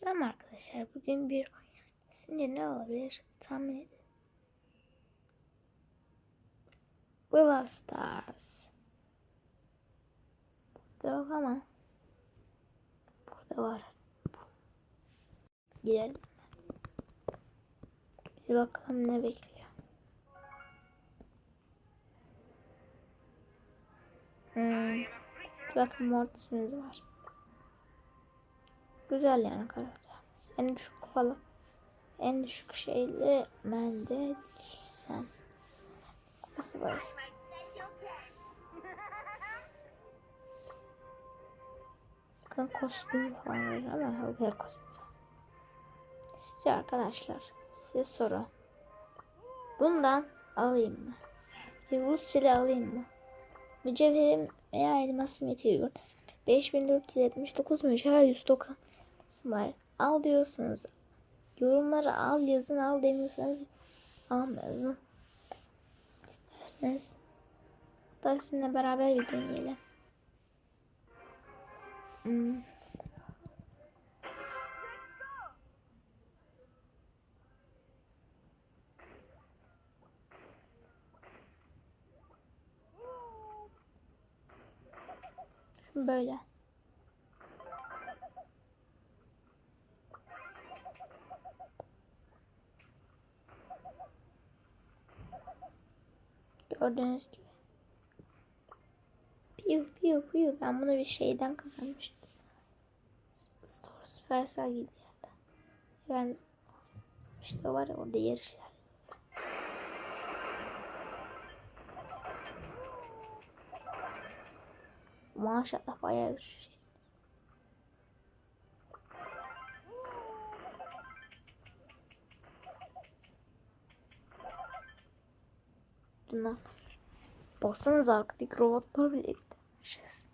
Tamam arkadaşlar bugün bir Şimdi ne olabilir? Tahmin edin. Brawl Stars. Burada yok ama burada var. Gidelim. Bizi bakalım ne bekliyor. Hmm. Bakın Mortis'iniz var. Güzel yani karakteriniz. En düşük falan. En düşük şeyli bende sen. Nasıl böyle? Bakın kostüm falan var ama o kostüm. Sizce arkadaşlar size soru. Bundan alayım mı? Yıldız sili alayım mı? Mücevherim veya elmasım yetiyor. 5479 mücevher 190 var. Al diyorsanız yorumlara al yazın al demiyorsanız almayın. İsterseniz hatta sizinle beraber bir deneyelim. Hmm. Böyle. Gördüğünüz gibi. Piyu piyu piyu. Ben bunu bir şeyden kazanmıştım. Store Supercell gibi yerden. Ben işte var ya orada yarışlar. Maşallah bayağı bir şey. Bunlar. Baksanıza arkadaki robotlar bile gitmişiz.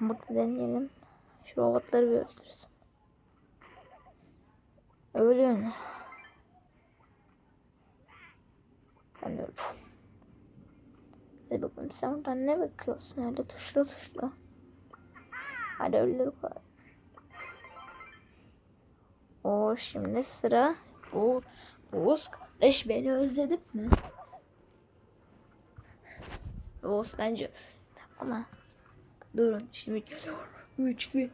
Burada deneyelim. Şu robotları bir öldürelim. Ölün. Sen öl. Hadi bakalım sen oradan ne bakıyorsun öyle tuşlu tuşlu. Hadi öldür koy. O şimdi sıra bu Oğuz kardeş beni özledin mi? Oğuz bence ama durun şimdi geliyor. 3 2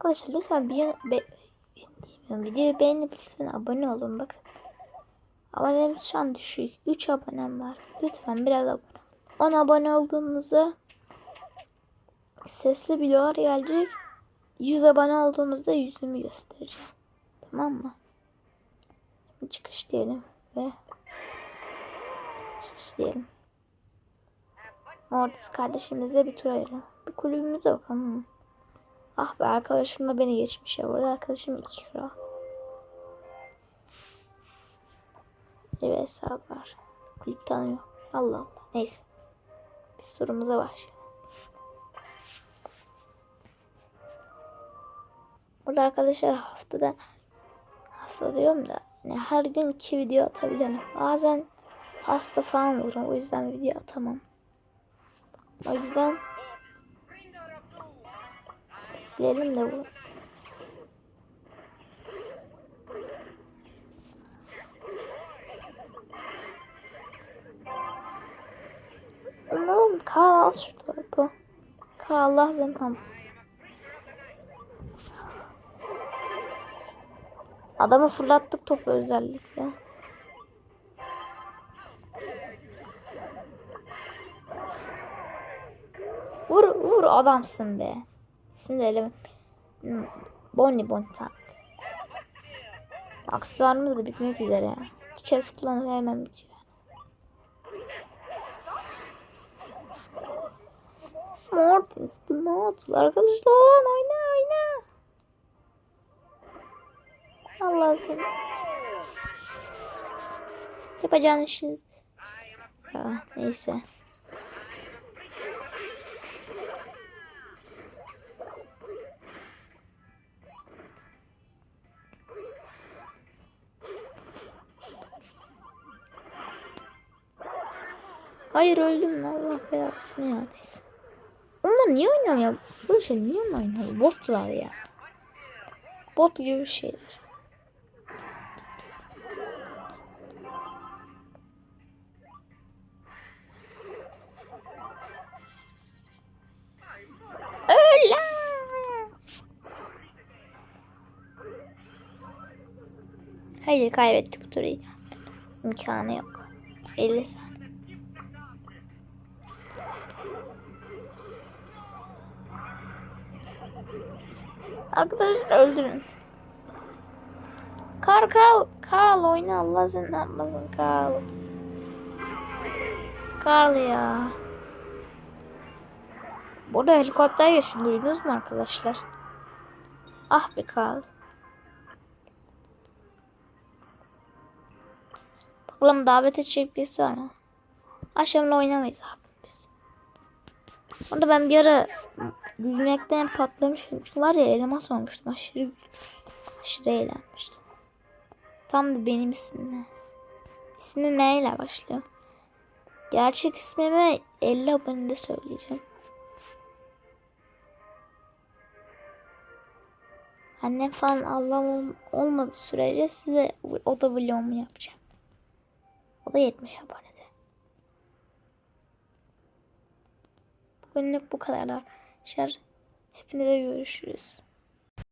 Arkadaşlar lütfen bir be, videoyu beğenip lütfen abone olun bakın. Abonelerimiz şu an düşük. 3 abonem var. Lütfen biraz abone 10 abone olduğumuzda sesli videolar gelecek. 100 abone olduğumuzda yüzümü göstereceğim. Tamam mı? Şimdi çıkış diyelim ve çıkış diyelim. Mortis kardeşimizle bir tur ayıralım. Bir kulübümüze bakalım. Ah be arkadaşım da beni geçmiş ya. Burada arkadaşım 2 kral. Bir hesap var. Kulüp tanıyor. Allah Allah. Neyse. Biz sorumuza başlayalım. Burada arkadaşlar haftada hafta diyorum da yani her gün iki video atabilirim. Bazen hasta falan olurum. O yüzden video atamam. O yüzden Bekleyelim de bu. Oğlum Karl al şu topu. Karl Allah seni tam. Adamı fırlattık topu özellikle. Vur vur adamsın be. İsmini de eleme. Hmm, Bonnie Bonnie tamam. Aksesuarımız da bitmek üzere. İki kez kullanıp hemen bitiyor. Mortis, The Mortis. Arkadaşlar oyna oyna. Allah seni. Yapacağın işiniz. Ya, neyse. Hayır öldüm Allah belasını ya. Onlar niye oynamıyor? Bu şey niye oynuyor? Botlar ya. Bot gibi bir şeyler. Hayır kaybettik bu turu. İmkanı yok. 50 saniye. Arkadaşlar öldürün. Kar Karl Karl oyna Allah seni ne yapmasın Karl. Karl ya. Burada helikopter geçti duydunuz mu arkadaşlar? Ah be Karl. Bakalım davet edecek birisi var mı? Oynamayız abi biz. Orada ben bir ara gülmekten patlamıştım. Çünkü var ya elmas olmuştum. Aşırı, aşırı eğlenmiştim. Tam da benim ismimle. İsmim M ile başlıyor. Gerçek ismimi 50 abonede söyleyeceğim. Annem falan Allah'ım olmadığı sürece size o da vlogumu yapacağım. O da 70 abonede. Bugünlük bu kadar arkadaşlar. Hepinize görüşürüz.